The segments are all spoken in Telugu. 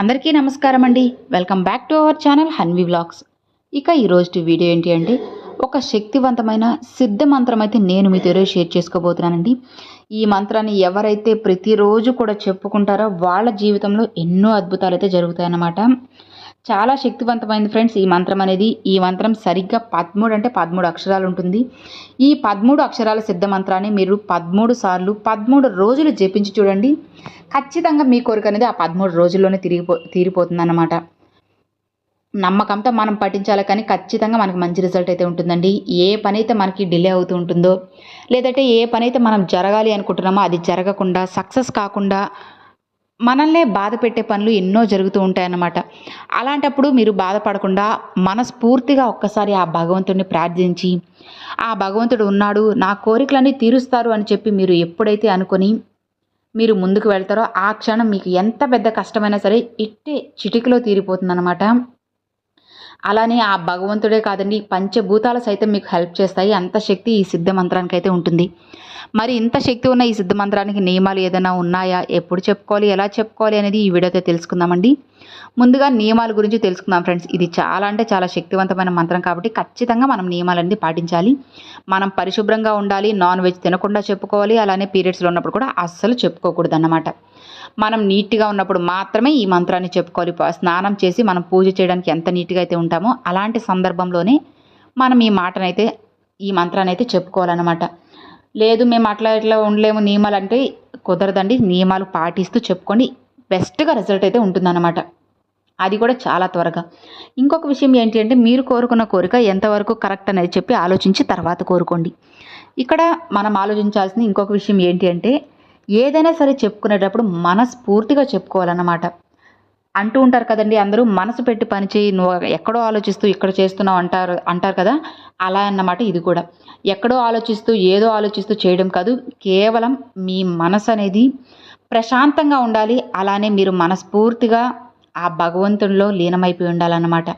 అందరికీ నమస్కారం అండి. Welcome back to our channel Hanvi vlogs. ఇక ఈరోజు వీడియో ఏంటి అంటే ఒక శక్తివంతమైన సిద్ధ మంత్రం అయితే నేను మీతో ఈరోజు షేర్ చేసుకోబోతున్నానండి. ఈ మంత్రాన్ని ఎవరైతే ప్రతిరోజు కూడా చెప్పుకుంటారో వాళ్ళ జీవితంలో ఎన్నో అద్భుతాలు అయితే జరుగుతాయన్నమాట. చాలా శక్తివంతమైంది ఫ్రెండ్స్ ఈ మంత్రం అనేది. ఈ మంత్రం సరిగ్గా పదమూడు అంటే పదమూడు అక్షరాలు ఉంటుంది. ఈ పదమూడు అక్షరాల సిద్ధ మంత్రాన్ని మీరు పదమూడు సార్లు పదమూడు రోజులు జపించి చూడండి. ఖచ్చితంగా మీ కోరిక అనేది ఆ పదమూడు రోజుల్లోనే తిరిగిపో తీరిపోతుంది అన్నమాట నమ్మకంతో మనం పఠించాలి కానీ ఖచ్చితంగా మనకు మంచి రిజల్ట్ అయితే ఉంటుందండి. ఏ పని అయితే మనకి డిలే అవుతూ ఉంటుందో లేదంటే ఏ పని అయితే మనం జరగాలి అనుకుంటున్నామో అది జరగకుండా సక్సెస్ కాకుండా మనల్నే బాధ పెట్టే పనులు ఎన్నో జరుగుతూ ఉంటాయన్నమాట. అలాంటప్పుడు మీరు బాధపడకుండా మనస్ఫూర్తిగా ఒక్కసారి ఆ భగవంతుడిని ప్రార్థించి ఆ భగవంతుడు ఉన్నాడు నా కోరికలన్నీ తీరుస్తారు అని చెప్పి మీరు ఎప్పుడైతే అనుకొని మీరు ముందుకు వెళ్తారో ఆ క్షణం మీకు ఎంత పెద్ద కష్టమైనా సరే ఇట్టే చిటికలో తీరిపోతుందన్నమాట. అలానే ఆ భగవంతుడే కాదండి పంచభూతాలు సైతం మీకు హెల్ప్ చేస్తాయి. అంత శక్తి ఈ సిద్ధ మంత్రానికి అయితే ఉంటుంది. మరి ఇంత శక్తి ఉన్న ఈ సిద్ధ మంత్రానికి నియమాలు ఏదైనా ఉన్నాయా? ఎప్పుడు చెప్పుకోవాలి? ఎలా చెప్పుకోవాలి అనేది ఈ వీడియోతో తెలుసుకుందామండి. ముందుగా నియమాల గురించి తెలుసుకుందాం ఫ్రెండ్స్. ఇది చాలా అంటే చాలా శక్తివంతమైన మంత్రం కాబట్టి ఖచ్చితంగా మనం నియమాలన్నీ పాటించాలి. మనం పరిశుభ్రంగా ఉండాలి నాన్ వెజ్ తినకుండా చెప్పుకోవాలి. అలానే పీరియడ్స్లో ఉన్నప్పుడు కూడా అస్సలు చెప్పుకోకూడదు అన్నమాట మనం నీట్గా ఉన్నప్పుడు మాత్రమే ఈ మంత్రాన్ని చెప్పుకోవాలి. స్నానం చేసి మనం పూజ చేయడానికి ఎంత నీట్గా అయితే ఉంటామో అలాంటి సందర్భంలోనే మనం ఈ మాటనైతే ఈ మంత్రాన్ని అయితే చెప్పుకోవాలన్నమాట. లేదు మేము అట్లా ఇట్లా ఉండలేము నియమాలు అంటే కుదరదండి. నియమాలు పాటిస్తూ చెప్పుకోండి. బెస్ట్గా రిజల్ట్ అయితే ఉంటుందన్నమాట. అది కూడా చాలా త్వరగా. ఇంకొక విషయం ఏంటి అంటే మీరు కోరుకున్న కోరిక ఎంతవరకు కరెక్ట్ అనేది చెప్పి ఆలోచించి తర్వాత కోరుకోండి. ఇక్కడ మనం ఆలోచించాల్సిన ఇంకొక విషయం ఏంటి అంటే ఏదైనా సరే చెప్పుకునేటప్పుడు మనస్ఫూర్తిగా చెప్పుకోవాలన్నమాట. అంటూ ఉంటారు కదండి అందరూ మనసు పెట్టి పనిచేయి నువ్వు ఎక్కడో ఆలోచిస్తూ ఇక్కడ చేస్తున్నావు అంటారు అంటారు కదా? అలా అన్నమాట ఇది కూడా. ఎక్కడో ఆలోచిస్తూ ఏదో ఆలోచిస్తూ చేయడం కాదు కేవలం మీ మనసు అనేది ప్రశాంతంగా ఉండాలి అలానే మీరు మనస్ఫూర్తిగా ఆ భగవంతునిలో లీనమైపోయి ఉండాలన్నమాట.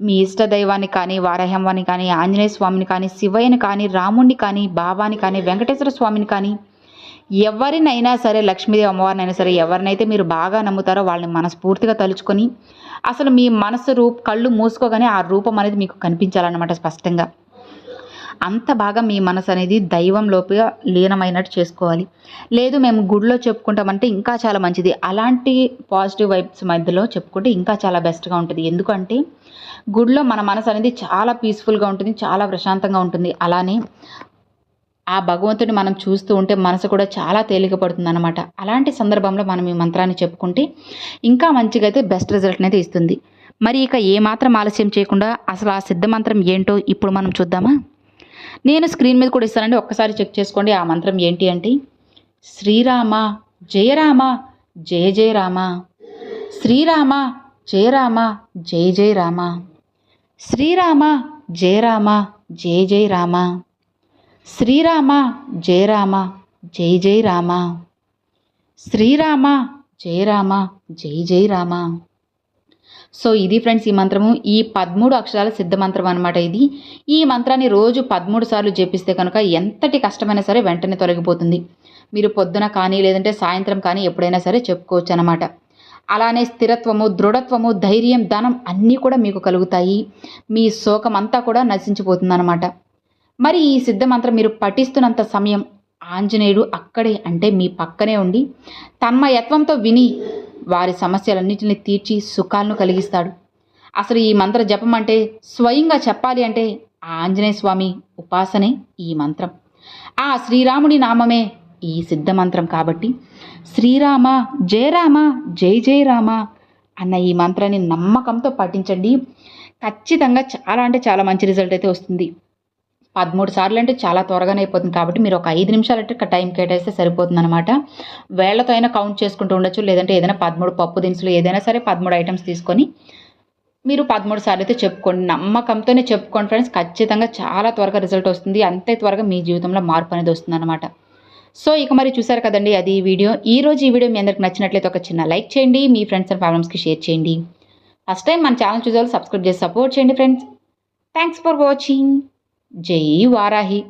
మీ ఇష్ట దైవాన్ని కానీ వారాహ్యవాన్ని కానీ ఆంజనేయ స్వామిని కానీ శివయ్యని కానీ రాముణ్ణి కానీ బాబాని కానీ వెంకటేశ్వర స్వామిని కానీ ఎవరినైనా సరే లక్ష్మీదేవి అమ్మవారినైనా సరే ఎవరినైతే మీరు బాగా నమ్ముతారో వాళ్ళని మనస్ఫూర్తిగా తలుచుకొని అసలు మీ మనసు రూప్ కళ్ళు మూసుకోగానే ఆ రూపం అనేది మీకు కనిపించాలన్నమాట స్పష్టంగా. అంత బాగా మీ మనసు అనేది దైవంలోపుగా లీనమైనట్టు చేసుకోవాలి. లేదు మేము గుడిలో చెప్పుకుంటామంటే ఇంకా చాలా మంచిది. అలాంటి పాజిటివ్ వైబ్స్ మధ్యలో చెప్పుకుంటే ఇంకా చాలా బెస్ట్గా ఉంటుంది. ఎందుకంటే గుడిలో మన మనసు అనేది చాలా పీస్ఫుల్గా ఉంటుంది చాలా ప్రశాంతంగా ఉంటుంది. అలానే ఆ భగవంతుని మనం చూస్తూ ఉంటే మనసు కూడా చాలా తేలిక పడుతుంది అనమాట అలాంటి సందర్భంలో మనం ఈ మంత్రాన్ని చెప్పుకుంటే ఇంకా మంచిగా అయితే బెస్ట్ రిజల్ట్ అనేది ఇస్తుంది. మరి ఇక ఏమాత్రం ఆలస్యం చేయకుండా అసలు ఆ సిద్ధ మంత్రం ఏంటో ఇప్పుడు మనం చూద్దామా? నేను స్క్రీన్ మీద కూడా ఇస్తానండి. ఒక్కసారి చెక్ చేసుకోండి ఆ మంత్రం ఏంటి అంటే శ్రీరామ జయరామ జయ జయ రామ. శ్రీరామ జయరామ జయ జయ రామ. శ్రీరామ జయరామ జయ జయ రామ. శ్రీరామ జయరామ జై జై రామ. శ్రీరామ జయరామ జై జై రామ. సో ఇది ఫ్రెండ్స్ ఈ మంత్రము. ఈ పదమూడు అక్షరాల సిద్ధ మంత్రం అనమాట ఇది. ఈ మంత్రాన్ని రోజు పదమూడు సార్లు జపిస్తే కనుక ఎంతటి కష్టమైనా సరే వెంటనే తొలగిపోతుంది. మీరు పొద్దున కానీ లేదంటే సాయంత్రం కానీ ఎప్పుడైనా సరే చెప్పుకోవచ్చు అనమాట అలానే స్థిరత్వము దృఢత్వము ధైర్యం ధనం అన్నీ కూడా మీకు కలుగుతాయి. మీ శోకం అంతా కూడా నశించిపోతుందన్నమాట మరి ఈ సిద్ధమంత్రం మీరు పఠిస్తున్నంత సమయం ఆంజనేయుడు అక్కడే అంటే మీ పక్కనే ఉండి తన్మయత్వంతో విని వారి సమస్యలన్నింటినీ తీర్చి సుఖాలను కలిగిస్తాడు. అసలు ఈ మంత్ర జపం అంటే స్వయంగా చెప్పాలి అంటే ఆ ఆంజనేయ స్వామి ఉపాసనే ఈ మంత్రం. ఆ శ్రీరాముడి నామమే ఈ సిద్ధ మంత్రం కాబట్టి శ్రీరామ జయరామ జై జయ రామ అన్న ఈ మంత్రాన్ని నమ్మకంతో పఠించండి. ఖచ్చితంగా చాలా అంటే చాలా మంచి రిజల్ట్ అయితే వస్తుంది. పదమూడు సార్లు అంటే చాలా త్వరగానే అయిపోతుంది కాబట్టి మీరు ఒక ఐదు నిమిషాలు అంటే టైం కేటాయిస్తే సరిపోతుంది అనమాట వేళ్ళతో అయినా కౌంట్ చేసుకుంటూ ఉండొచ్చు లేదంటే ఏదైనా పదమూడు పప్పు దినుసులు ఏదైనా సరే పదమూడు ఐటమ్స్ తీసుకొని మీరు పదమూడు సార్లు అయితే చెప్పుకోండి. నమ్మకంతోనే చెప్పుకోండి ఫ్రెండ్స్ ఖచ్చితంగా చాలా త్వరగా రిజల్ట్ వస్తుంది. అంతే త్వరగా మీ జీవితంలో మార్పు అనేది వస్తుంది అనమాట సో ఇక మరి చూసారు కదండి అది ఈ వీడియో. ఈ రోజు ఈ వీడియో మీ అందరికి నచ్చినట్లయితే ఒక చిన్న లైక్ చేయండి మీ ఫ్రెండ్స్ అండ్ ఫ్యామిలీస్కి షేర్ చేయండి. ఫస్ట్ టైం మన ఛానల్ చూసే సబ్స్క్రైబ్ చేసి సపోర్ట్ చేయండి ఫ్రెండ్స్ థ్యాంక్స్ ఫర్ వాచింగ్ జై వారాహి